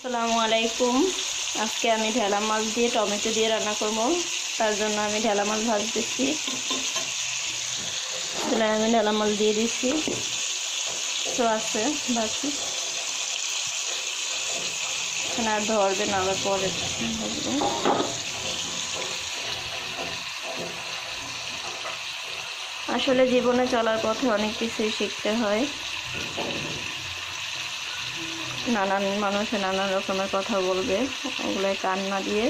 আসসালামু আলাইকুম। আজকে আমি ঢেলা মাছ দিয়ে টমেটো দিয়ে রান্না করব। তার জন্য আমি ঢেলা মাছ ভাজতেছি। তাহলে আমি ঢেলা মাছ দিয়ে দিচ্ছি তো আছে বাকি এখানে আর ধরবে না, আবার পরে আসলে জীবনে চলার পথে অনেক কিছুই শিখতে হয়। নানান মানুষে নানান রকমের কথা বলবে। ওগুলোয় কান না দিয়ে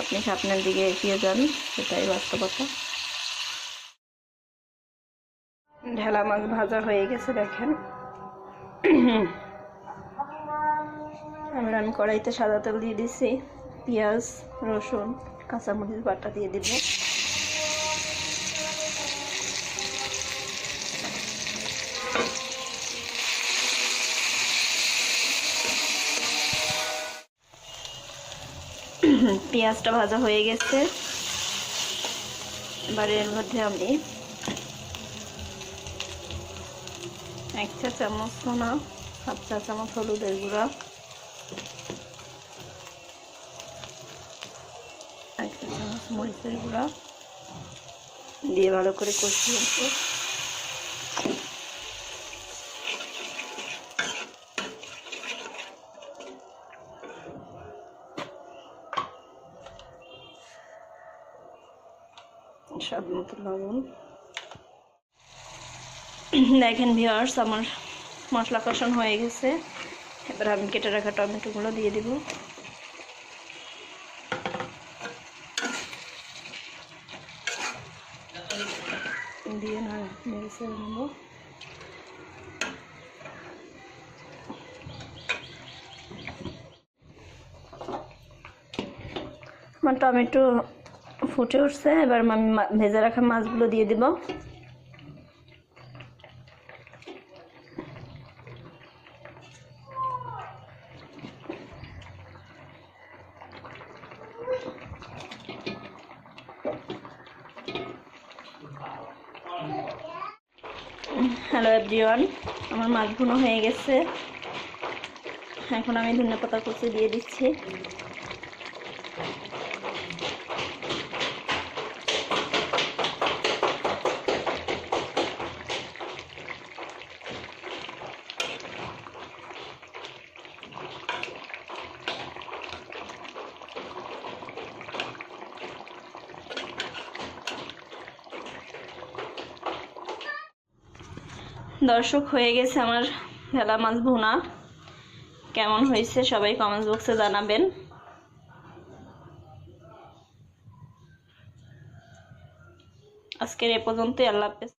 আপনি সামনের দিকে এগিয়ে যান সেটাই বাস্তবতা। ঢেলা মাছ ভাজা হয়ে গেছে, দেখেন। এবার আমি কড়াইতে সাদা তেল দিয়ে দিছি, পেঁয়াজ, রসুন, কাঁচামরিচ, বাটা দিয়ে দিব। পেঁয়াজটা ভাজা হয়ে গেছে। এবার এর মধ্যে আমি এক চা চামচ সোনা, হাফ চা চামচ হলুদের গুঁড়া, এক চা চামচ মরিচের গুঁড়া দিয়ে ভালো করে কষিয়ে স্বাদ মতো লবণ। দেখেন ভিওয়ার্স আমার মশলা কষানো হয়ে গেছে। এবার আমি কেটে রাখা টমেটোগুলো দিয়ে দিব। দিয়ে না নেব। আমার টমেটো ফুটে উঠছে, এবার আমি ভেজে রাখা মাছগুলো দিয়ে দিব। হ্যালো এভরিওয়ান আমার মাছ হয়ে গেছে। এখন আমি ধনে পাতা কুচি দিয়ে দিচ্ছি। দর্শক হয়ে গেছে আমার ভেলা মাছ ভুনা। কেমন হয়েছে সবাই কমেন্টস বক্সে জানাবেন। আজকের এ পর্যন্তই, আল্লাহ হাফেজ।